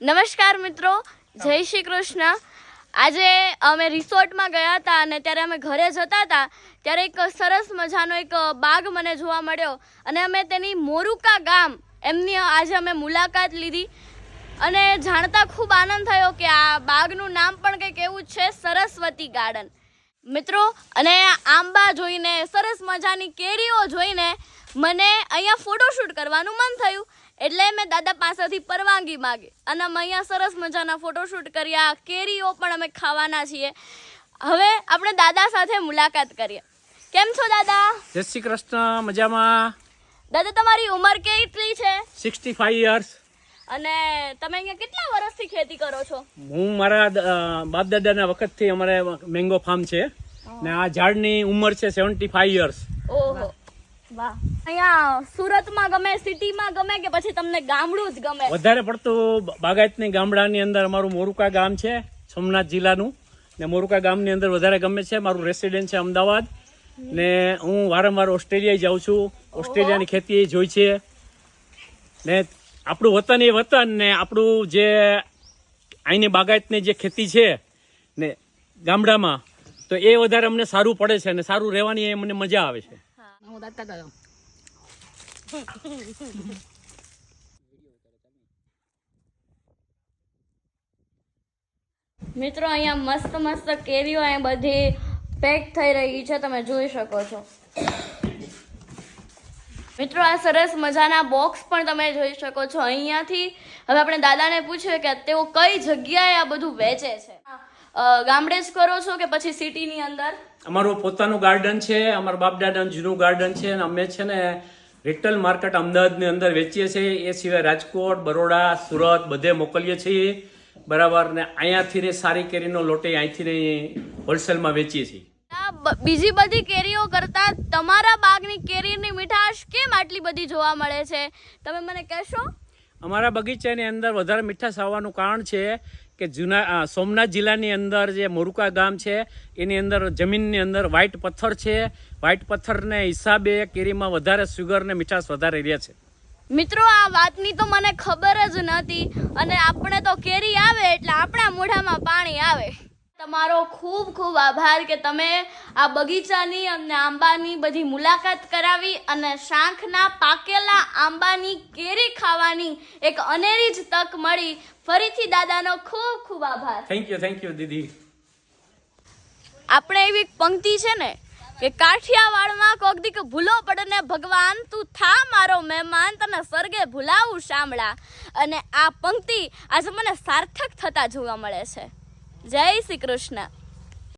નમસ્કાર મિત્રો જય શ્રી કૃષ્ણ આજે અમે રિસોર્ટમાં ગયા હતા અને ત્યારે અમે ઘરે જતા હતા ત્યારે એક સરસ મજાનો એક બાગ મને જોવા મળ્યો અને અમે તેની મોરુકા ગામ એમની આજે અમે મુલાકાત લીધી અને જાણતા ખૂબ આનંદ થયો કે આ બાગનું નામ પણ કંઈક એવું છે સરસ્વતી ગાર્ડન. મિત્રો અને આંબા જોઈને સરસ મજાની કેરીઓ જોઈને મને અહીંયા ફોટોશૂટ કરવાનું મન થયું એટલે મેં દાદા પાસેથી પરવાનગી માગી અને અમે અહીંયા સરસ મજાના ફોટોશૂટ કર્યા. કેરીઓ પણ અમે ખાવાના છીએ. હવે આપણે દાદા સાથે મુલાકાત કરીએ. કેમ છો દાદા? જય શ્રી કૃષ્ણ મજામાં? દાદા તમારી ઉંમર કેટલી છે? સિક્સટી ફાઈવ યર્સ અને તમે અહીંયા કેટલા વર્ષથી ખેતી કરો છો? હું મારા બાપ દાદાના વખતથી અમારે મેંગો ફાર્મ છે. ને આ ઝાડની ઉંમર છે સેવન્ટી ફાઈવ યર્સ ઓહો. વાહ. અહીંયા સુરતમાં ગમે સિટીમાં ગમે કે પછી તમને ગામડું જ ગમે? વધારે પડતું બાગાયતની ગામડાની અંદર અમારું મોરુકા ગામ છે સોમનાથ જિલ્લાનું. ને મોરુકા ગામની અંદર વધારે ગમે છે મારું રેસિડેન્ટ છે અમદાવાદ. ને હું વારંવાર ઓસ્ટ્રેલિયા જાઉં છું. ઓસ્ટ્રેલિયાની ખેતી જોઈ છે. ને આપણું વતન એ વતન ને આપણું જે અહીંની બાગાયતની જે ખેતી છે ને ગામડામાં તો એ વધારે અમને સારું પડે છે અને સારું રહેવાની એ મને મજા આવે છે. મિત્રો, અહીંયા મસ્ત મસ્ત કેરીઓ અહીંયા બધી પેક થઈ રહી છે, તમે જોઈ શકો છો. મિત્રો, આ સરસ મજાના બોક્સ પણ તમે જોઈ શકો છો. અહીંયાથી હવે આપણે દાદાને પૂછ્યું કે તેઓ કઈ જગ્યાએ આ બધું વેચે છે? ગામડે જ કરો છો કે પછી સિટીની અંદર? અમારું પોતાનું ગાર્ડન છે અમારા બાપ દાદાનું જૂનું ગાર્ડન છે અને અમે છે ને રિટેલ માર્કેટ અમદાવાદની અંદર વેચીએ છીએ. એ સિવાય રાજકોટ બરોડા સુરત બધે મોકલીએ છીએ. બરાબર ને અહીંયાથી ને સારી કેરીનો લોટે અહીંથી ને હોલસેલમાં વેચીએ છીએ. બીજી બધી કેરીઓ કરતા તમારા બાગની કેરીની મીઠાશ કેમ આટલી બધી જોવા મળે છે? તમે મને કહેશો? અમારા બગીચાની અંદર વધારે મીઠાશ આવવાનું કારણ છે કે જૂના સોમનાથ જિલ્લાની અંદર જે મોરુકા ગામ છે, એની અંદર જમીનની અંદર વ્હાઇટ પથ્થર છે. વ્હાઇટ પથ્થરને હિસાબે કેરીમાં વધારે સુગર ને મીઠાશ વધારે રહે છે. મિત્રો, આ વાતની તો મને ખબર જ નહોતી અને આપણે તો કેરી આવે એટલે આપણા મોઢામાં પાણી આવે. તમારો ખૂબ ખૂબ આભાર કે તમે આ બગીચાની અને આંબાની બધી મુલાકાત કરાવી અને શાંખના પાકેલા આંબાની કેરી ખાવાની એક અનેરી જ તક મળી. ફરીથી દાદાનો ખૂબ ખૂબ આભાર. થેન્ક યુ થેન્ક યુ દીદી. આપણે એવી પંક્તિ છે ને કે કાઠિયાવાડમાં કોક દીક ભૂલો પડે ને ભગવાન તું થા મારો મહેમાન તને સ્વર્ગે ભૂલાવું શામળા. અને આ પંક્તિ આજે મને સાર્થક થતા જોવા મળે છે. જય શ્રી કૃષ્ણ.